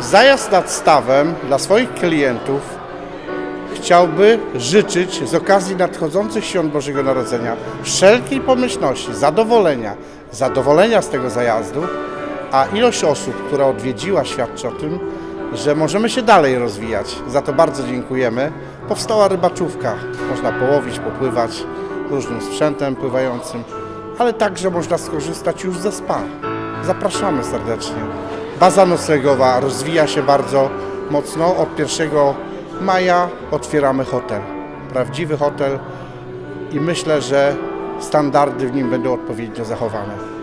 zajazd nad stawem dla swoich klientów chciałby życzyć z okazji nadchodzących świąt Bożego Narodzenia wszelkiej pomyślności, zadowolenia, zadowolenia z tego zajazdu, a ilość osób, która odwiedziła, świadczy o tym, że możemy się dalej rozwijać. Za to bardzo dziękujemy. Powstała rybaczówka. Można połowić, popływać różnym sprzętem pływającym, ale także można skorzystać już ze spa. Zapraszamy serdecznie. Baza noclegowa rozwija się bardzo mocno. Od 1 maja otwieramy hotel. Prawdziwy hotel i myślę, że standardy w nim będą odpowiednio zachowane.